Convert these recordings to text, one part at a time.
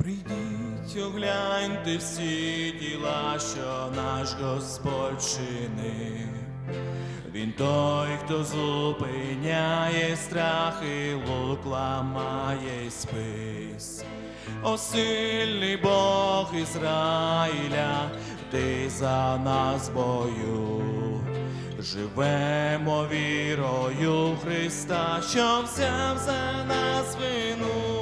Прийдіть, огляньте всі діла, що наш Господь чинив. Він той, хто зупиняє страх і лук ламає спис. О сильний Бог Ізраїля, ти за нас бою. Живемо вірою Христа, що взяв за нас вину.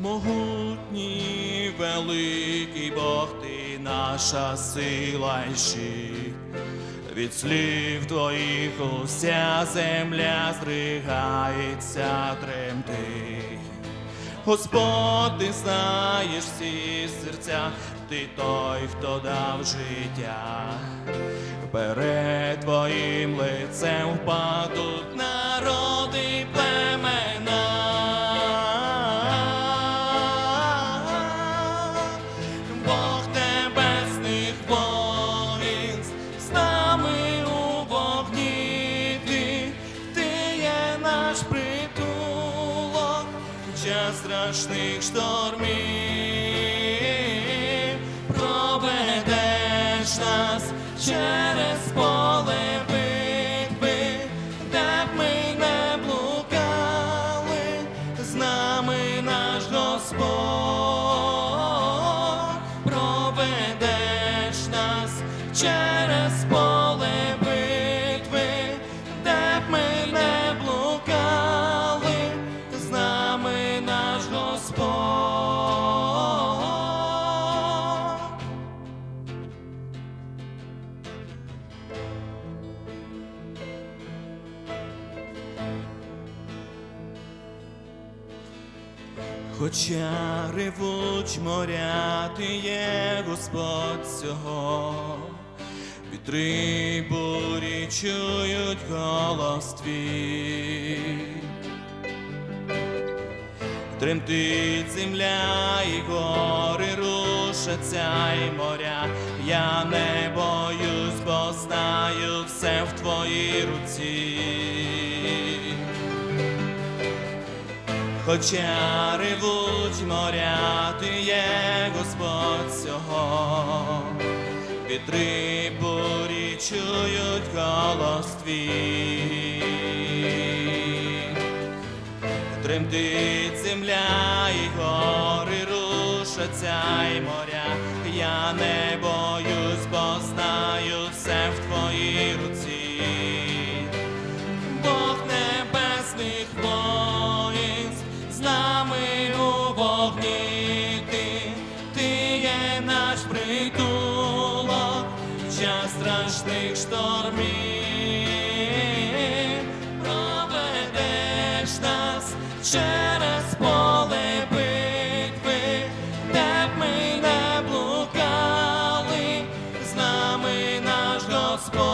Могутній великий Бог, ти наша сила й щит. Від слів твоїх уся земля здригається, тремтить. Господь, ти знаєш всі серця, ти той, хто дав життя. Перед твоїм лицем впадуть час страшних штормів, проведеш нас через поле битви, де б ми не блукали, з нами наш Господь, проведеш нас Хоча ревуть моря, ти є Господь цього, вітри бурі чують голос твій. Тремтить земля і гори рушаться, і моря. Я не боюсь, бо знаю все в твоїй руці. Хоча ревуть моря, ти є Господь цього, вітри бурі чують голос твій. Тремтить земля і гори рушаться, і моря. Я не боюсь, бо знаю все в твоїй страшних штормів, проведеш нас через поле битви, де б ми не блукали, з нами наш Господь.